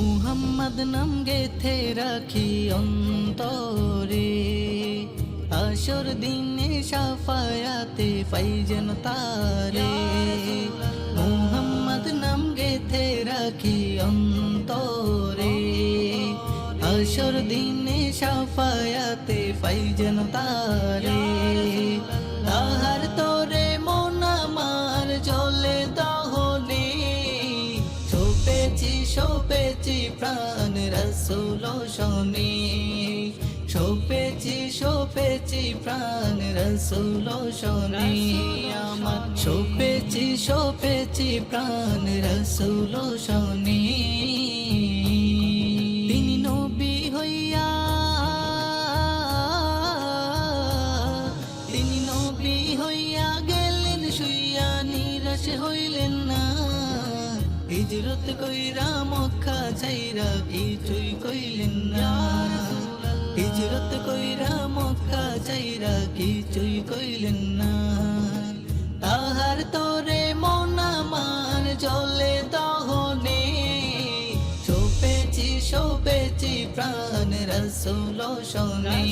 মুহাম্মদ নাম গেথে রাখি অন্তরে। আসর দিনে সাফায়াতে পাই যেন তারে। মুহাম্মদ নাম গেথে রাখি অন্তরে। আসর দিনে সাফায়াতে পাই যেন তারে। সোপেছি প্রাণ রসুল শনি সোপেছি সোপেছি প্রাণ রসুল শনি আমার সোপেছি সোপেছি প্রাণ রসুল শনি হইলেন না। হিজরত কইরা মক্কা ছাইরা কিছুই কইলেন না। হিজরত কইরা মক্কা ছাইরা কিছুই কইলেন না। তাহার তোরে মন আমার জলে দহনে। সোপেছি সোপেছি প্রাণ রসুল শনি।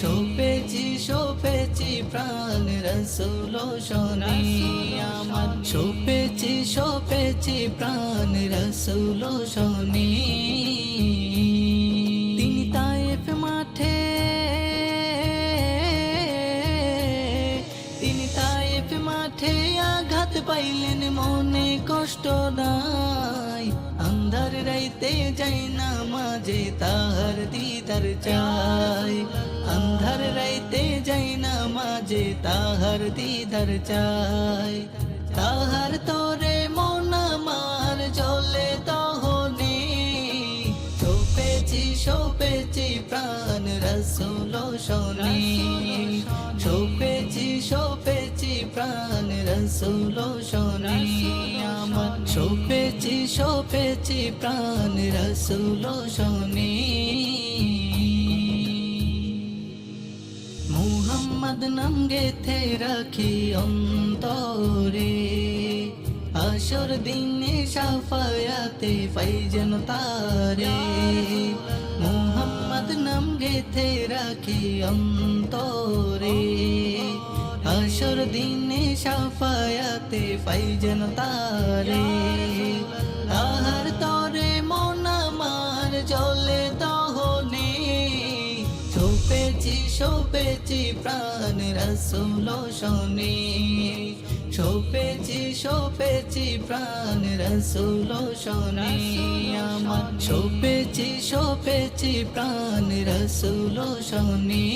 সোপেছি সোপেছি প্রাণ রসুল শনি। আমার সোপেছি সোপেছি প্রাণ রসুল শনি। তিনি তাইফ মাঠে, তিনি তাইফ মাঠে আঘাত পাইলেন, মনে কষ্ট নাই। আন্ধার রাইতে যাই না মাঝে তাহার দিদার চাই। আন্ধার রাইতে যাই না মাঝে তাহার দিদার চাই। তাহার তোরে রসুল শনি, সোপেছি সোপেছি প্রাণ রসুল শনি। আমার সোপেছি সোপেছি প্রাণ রসুল শনি। মুহাম্মদ নাম গেথে রাখি অন্তরে, আসর দিনে সাফায়াতে পাই যেন তারে। গেথে রাখি অন্তরে? আসর দিনে সাফায়াতে পাই যেন তারে। তাহার তরে মন আমার জলে দহনে। সোপেছি সোপেছি প্রাণ রসুল শনি। সোপেছি সোপেছি প্রাণ রসুল শনি। আমার সোপেছি সোপেছি প্রাণ রসুল শনি।